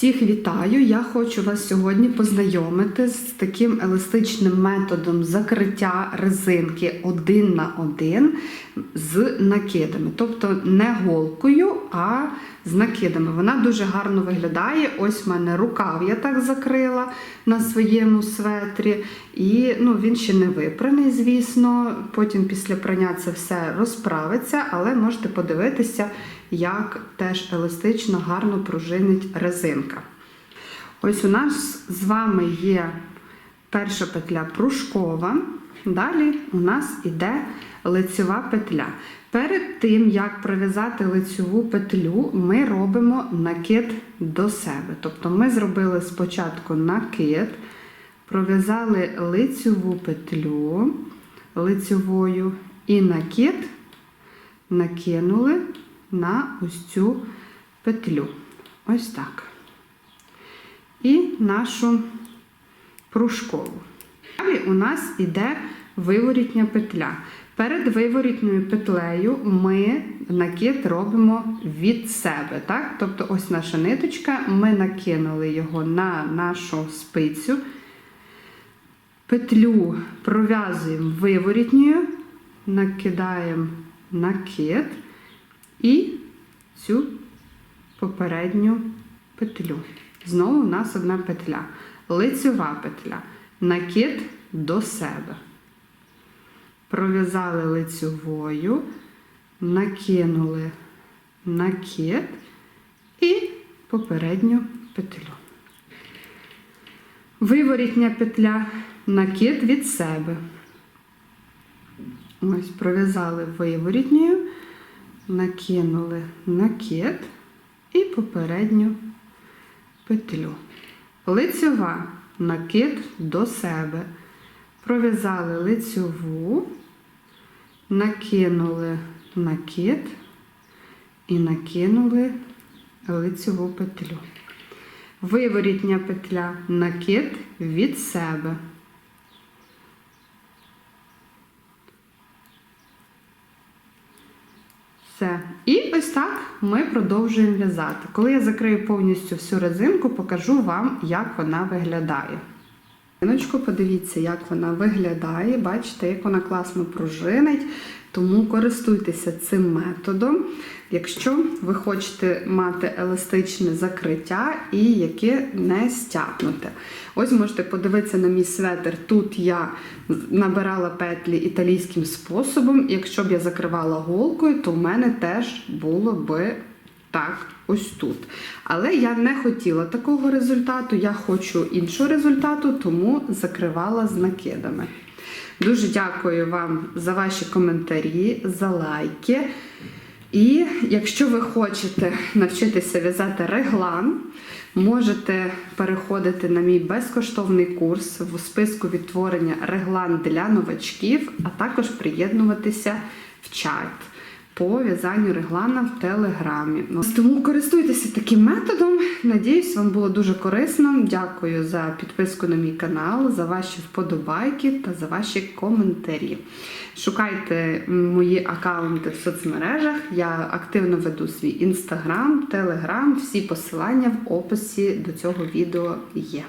Всіх вітаю! Я хочу вас сьогодні познайомити з таким еластичним методом закриття резинки один на один з накидами. Тобто не голкою, а з накидами. Вона дуже гарно виглядає. Ось в мене рукав я так закрила на своєму светрі. І ну, він ще не випраний, звісно. Потім після прання це все розправиться, але можете подивитися, як теж еластично гарно пружинить резинка. Ось у нас з вами є перша петля пружкова. Далі у нас іде лицьова петля. Перед тим, як пров'язати лицьову петлю, ми робимо накид до себе. Тобто ми зробили спочатку накид, пров'язали лицьову петлю лицьовою і накид накинули на ось цю петлю. Ось так. І нашу пружкову. Далі у нас іде виворітня петля. Перед виворітньою петлею ми накид робимо від себе. Так? Тобто, ось наша ниточка, ми накинули його на нашу спицю. Петлю пров'язуємо виворітньою, накидаємо накид і цю попередню петлю. Знову у нас одна петля. Лицьова петля. Накид до себе. Пров'язали лицьовою, накинули накид і попередню петлю. Виворітня петля, накид від себе. Ось, пров'язали виворітньою, накинули накид і попередню петлю. Лицьова накид до себе. Пров'язали лицьову, накинули накид і накинули лицьову петлю. Виворітня петля накид від себе. Все. І ось так ми продовжуємо в'язати. Коли я закрию повністю всю резинку, покажу вам, як вона виглядає. Резиночку, подивіться, як вона виглядає. Бачите, як вона класно пружинить. Тому користуйтеся цим методом, якщо ви хочете мати еластичне закриття і яке не стягнуте. Ось можете подивитися на мій светр. Тут я набирала петлі італійським способом. Якщо б я закривала голкою, то в мене теж було би так, ось тут. Але я не хотіла такого результату, я хочу іншого результату, тому закривала з накидами. Дуже дякую вам за ваші коментарі, за лайки. І якщо ви хочете навчитися в'язати реглан, можете переходити на мій безкоштовний курс в списку відтворення реглан для новачків, а також приєднуватися в чат по в'язанню реглана в телеграмі. Ну, Тому користуйтеся таким методом. Надіюсь, вам було дуже корисно. Дякую за підписку на мій канал, за ваші вподобайки та за ваші коментарі. Шукайте мої аккаунти в соцмережах. Я активно веду свій інстаграм, телеграм. Всі посилання в описі до цього відео є.